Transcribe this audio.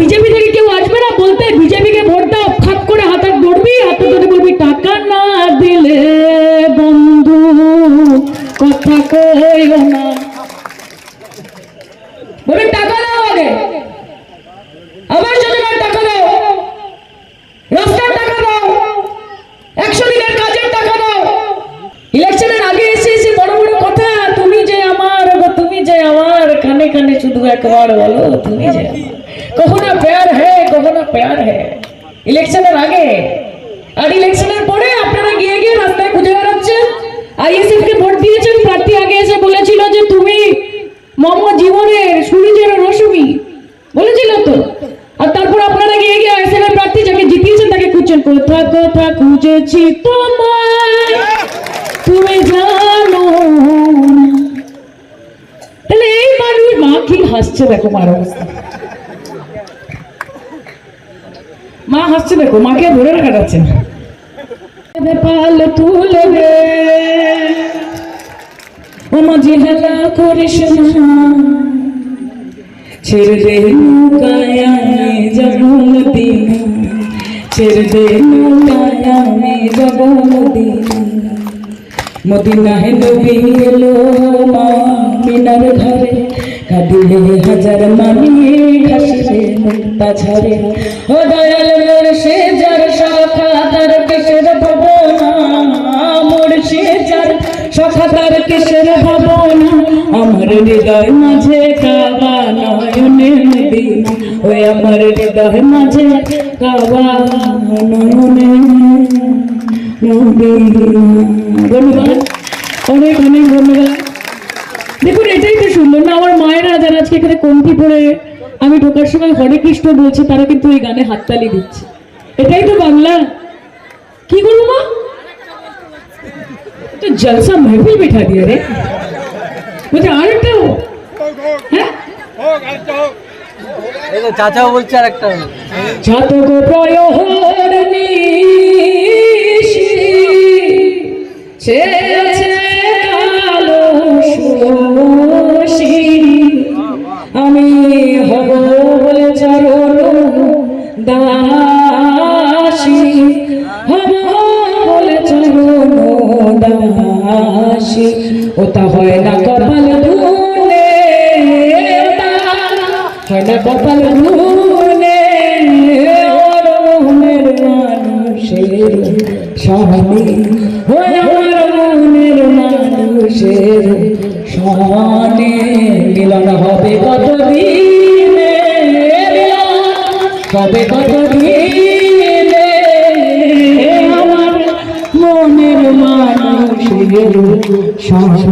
BJP থেকে কেউ আসবে না, বলতে বিজেপিকে ভোট দাও ফাঁক করে হাতে ধরবি হাতে বলবি, টাকা না দিলে বন্ধু, কথা কইও না। একশো কাজের টাকা দাও। ইলেকশনের আগে এসে এসে বড় বড় কথা, তুমি যে আমার তুমি যে আমার, কানে কানে শুধু একবার বলো, তুমি যে আমার। কখনো প্যার হে, কখনো প্যার হে। ইলেকশনের আগে, আর ইলেকশনের পরে আপনারা গিয়ে গিয়ে রাস্তায় খুঁজে বেড়াচ্ছেন। আইএসএফ কে ভোট দিয়েছেন, প্রার্থী আগে এসে বলেছিল যে তুমি মম জীবনের সূর্যের রশ্মি। বলেছিল তো। আর তারপর আপনারা গিয়ে গিয়ে আইএসএফ এর প্রার্থী যাকে জিতিয়েছেন তাকে খুঁজছেন, কোথা কোথা খুঁজেছি তোমায়? তুমি জানো তাহলে এই মানুষ মা কি হাসছে, দেখো মার অবস্থা। মা হাসছে দেখো, মাকে ধরে রাখা যাচ্ছে না। পাল তুলে রে ও মাঝি হেলা দে নৌকায় মদিনা মদিনা মদিনা মা মুক্তা ঝরে ও দয়াল মোর সে যার শাখা তার কিসের ভবনা? মোর সে যার শাখা তার কিসের ভবনা? আমার হৃদয় মাঝে কাবা নয়নে মদিনা ওই আমার হৃদয় মাঝে কাবা নয়নে ধন্যবাদ। অনেক অনেক ধন্যবাদ। দেখুন, এটাই তো সুন্দর না? আমার মায়েরা যারা আজকে এখানে কমতি পড়ে আমি ঢোকার সময় হরে কৃষ্ণ বলছে তারা কিন্তু এই গানে হাততালি দিচ্ছে। এটাই তো বাংলা। কি করব মা? জলসা মেহফিল বিঠা দিয়ে রে। বলছে আর একটা হ্যাঁ? চাচাও বলছে আর একটা জাতক প্রয়োহরণী সে আছে কালো দাসী হব বলে চরণ দাসী। ওটা হয় না কপাল ধুনে হয় না কপাল ধুনে অরমের মানুষের স্বামী হয় আমার মনের মানুষের সনে মিলন হবে কত দিনে হবে কত দিনে আমার মনের মানুষের স্বামী